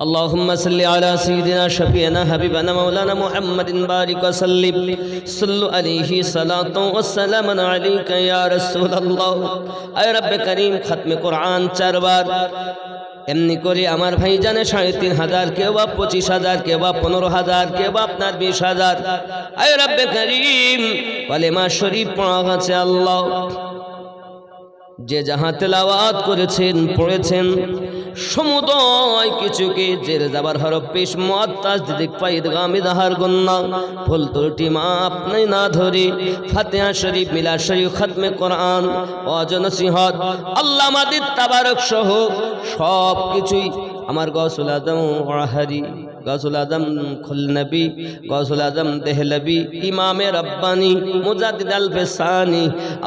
اللهم صل على سيدنا شفينا حبيبنا مولانا محمد بارك وسلم صلوا عليه صلاة والسلام عليك يا رسول الله اے رب کریم ختم কোরআন চারবার এমনি করে আমার ভাই জানে সাড়ে তিন হাজার কেউ বা পঁচিশ হাজার কেউ বা পনেরো হাজার কেউ বা আপনার বিশ হাজার আয় রব্বে করিম কালেমা শরীফ পড়া আছে আল্লাহ যে যাহা তেলাওয়াত করেছেন পড়েছেন সমুদয় কিছুকে জের যাবার হর পেশ মত তাজ দিদিক পাইদ গামি দাহার গন্না। ফুল ত্রুটি মা আপনি না ধরে। ফাতেহা শরীফ মিলা শরীফ খাতমে কোরআন। অজন সিহত আল্লাহ মাদিদ তাবারক সহ সব কিছুই আমার গসুল আদম ওয়াহারি গসুল আজম খুলনবী গসুল আজম দেহলবী ইমামে রব্বানি, মুজাদ্দিদ আল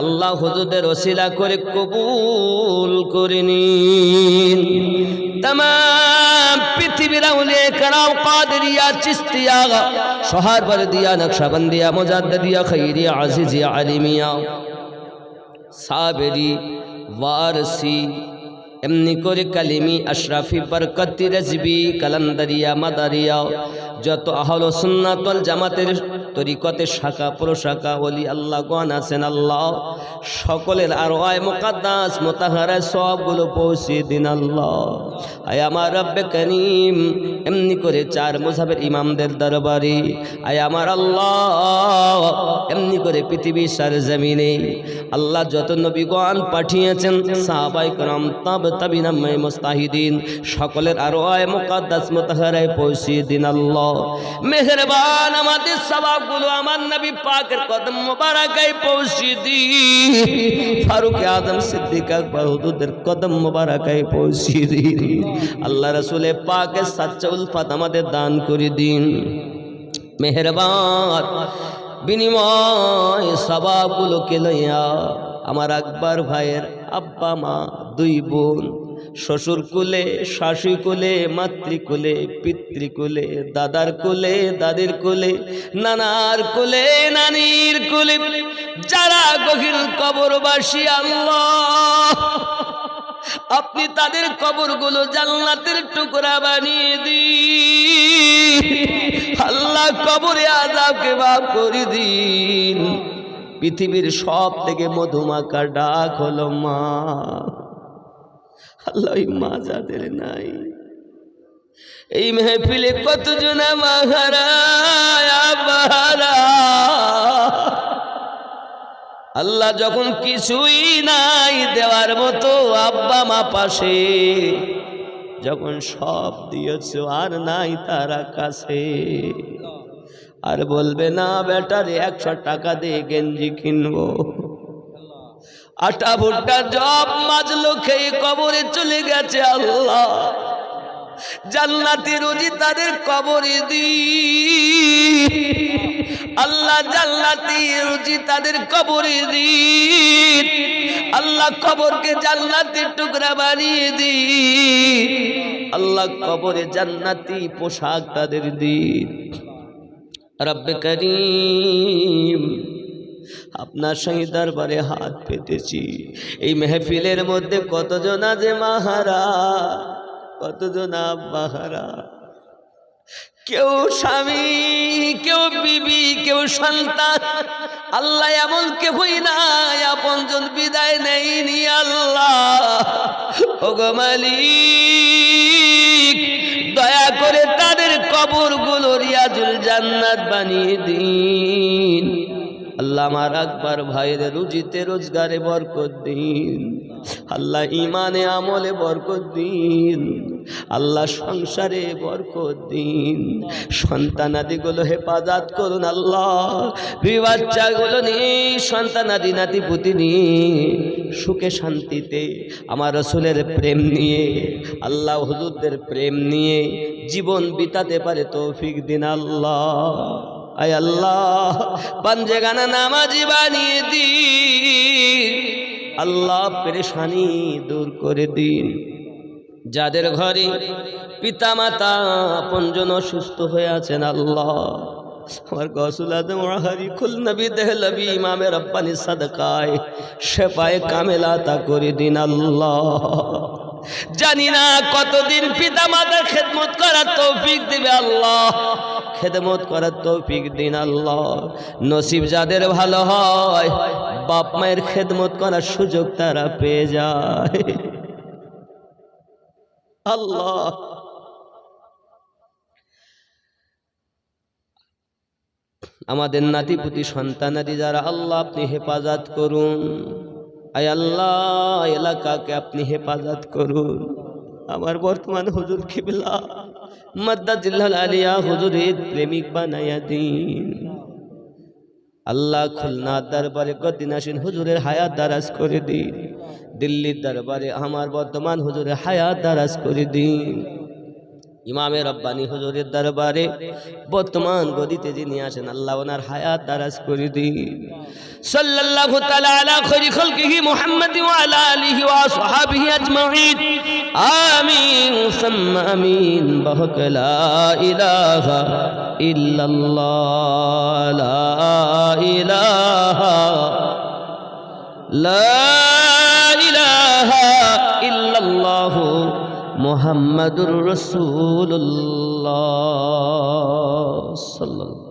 আল্লাহ হুজুদের ওসিলা করে কবুল করে নিন। তাম পৃথিবীর আউলিয়া কারাও কাদরিয়া, চিস্তিয়া, শহর বরদিয়া, নকশবন্দিয়া মুজাদ্দিয়া খৈরিয়া, আজিজিয়া, আলিমিয়া, সাবেরি, ওয়ারসি এমনি করে কালিমি আশরাফি বরকতি রেজবি কালান্দারিয়া মাদারিয়া যত আহল সুন্নাতল জামাতের তরিকতে শাখা, প্রশাখা, ওলি আল্লাহ গান আছেন আল্লাহ। সকলের আর আয় মোকাদ্দাস, মোতাহারায় সবগুলো পৌঁছে দিন আল্লাহ। আয় আমার রব্বে করিম, এমনি করে চার মোসাবের ইমামদের দরবারে। আয় আমার আল্লাহ, এমনি করে পৃথিবীর সার জমিনে। আল্লাহ যত নবীগণ পাঠিয়েছেন, সাহাবাই করম, তাব তাবিনাম্মাই মুস্তাহিদিন, সকলের আরও আয় মুকাদ্দাস, মোতাহারায় পৌঁছে দিন আল্লাহ। মেহেরবান আমাদের সবাবগুলো আমার নবী পাকের কদম মোবারকায় পৌঁছে দি ফারুক আদম সিদ্দিক আকবর হুজুরদের কদম মোবারকায় পৌঁছে দি আল্লাহ রাসূলের পাকের সাচ্চা উলফাত আমাদের দান করে দিন। মেহেরবান, বিনিময় সবাবগুলোকে লইয়া আমার আকবর ভাইয়ের আব্বা মা দুই বোন শ্বশুর কুলে শাশি কুলে মাতৃকুলে পিতৃকুলে দাদার কুলে, দাদির কুলে, নানার কুলে, নানির কুলে, যারা গভীর কবরবাসী, আল্লাহ। আপনি তাদের কবরগুলো জান্নাতের টুকরা বানিয়ে দিন। আল্লাহ কবরে আজাবকে মাফ করে দিন। পৃথিবীর সব থেকে মধুমাকা ডাক হলো মা। আল্লাহ মা যাদের নাই। এই মেহফিলে কতজন আল্লাহ যখন কিছুই নাই দেওয়ার মতো আব্বা মা পাশে, যখন সব দিয়েছ আর নাই তারা কাছে। আর বলবে, না বেটারে, একশো টাকা দিয়ে গেঞ্জি কিনবো। আটা ভুট্টা জব মাজলো, খেয়ে কবরে চলে গেছে আল্লাহ। জান্নাতি রুজি তাদের কবরে দি আল্লাহ জান্নাতি রুজি তাদের কবরে দি আল্লাহ কবরকে জান্নাতের টুকরা বানিয়ে দি আল্লাহ কবরে জান্নাতি পোশাক তাদের দিন। রব্বে করিম। আপনার সঙ্গে দরবারে হাত পেতেছি। এই মেহফিলের মধ্যে কতজন আছে মাহারা? কতজন বাহারা কেউ স্বামী, কেউ বিবি, কেউ সন্তান। আল্লাহ এমন কেহই নাই, আপনজন বিদায় নেইনি আল্লাহ। ওগো মালিক, দয়া করে তাদের কবরগুলো রিয়াজুল জান্নাত বানিয়ে দিন। আল্লাহ আমার আকবর ভাইয়ের রুজিতে রোজগারে বরকত দিন। আল্লাহ ইমানে আমলে বরকত দিন। আল্লাহ সংসারে বরকত দিন। সন্তানাদিগুলো হেফাজত করুন আল্লাহ। বাচ্চাগুলো নিয়ে সন্তানাদি নাতি পুতি সুখে শান্তিতে আমার রসুলের প্রেম নিয়ে, আল্লাহ হুজুরদের প্রেম নিয়ে জীবন বিতাতে পারে তৌফিক দিন আল্লাহ। আয় আল্লাহ পাঞ্জেগানা নামাজি বানিয়ে দিন। আল্লাহ পেরেশানি দূর করে দিন। যাদের ঘরে পিতা মাতা আপনজন অসুস্থ হয়ে আছেন, আল্লাহ। আমার গসুল আদম হারি খুল নবী দেহলবি ইমামে রব্বানি সাদকায় সে পায়ে কামেলা তা করে দিন, আল্লাহ। জানি না কতদিন পিতা মাতার খেদমত করার তৌফিক দিবে, আল্লাহ। খেদমত করার তৌফিক দিন আল্লাহ। নসিব যাদের ভালো হয়, বাপ মায়ের খেদমত করার সুযোগ তারা পেয়ে যায়। আল্লাহ। আমাদের নাতিপুতি সন্তানাদি যারা, আল্লাহ আপনি হেফাজত করুন। আয় আল্লাহ, এলাকাকে আপনি হেফাজত করুন। আমার বর্তমান হুজুর খিবলা মাদ্দাজিল্লাল আলিয়া হুজুরের প্রেমিক বানাইয়া দিন। আল্লাহ খুলনা দরবারে কদিন আসেন হুজুরের হায়াত দারাজ করে দিন। দিল্লির দরবারে আমার বর্তমান হুজুরের হায়াত দারাজ করে দিন। ইমামে রব্বানি হুজুরের দরবারে বর্তমান গদিতে যিনি আসেন আল্লাহ ওনার হায়াত দারাজ করে দিন। সাল্লাল্লাহু তাআলা আলা খায়রি খালকিহি মুহাম্মাদ ওয়া আলা আলিহি ওয়া আসহাবিহি আজমাইন। ثم أمين. بحق لا إله إلا الله. لا إله. لا إله إلا الله. محمد رسول الله. صلى الله عليه وسلم.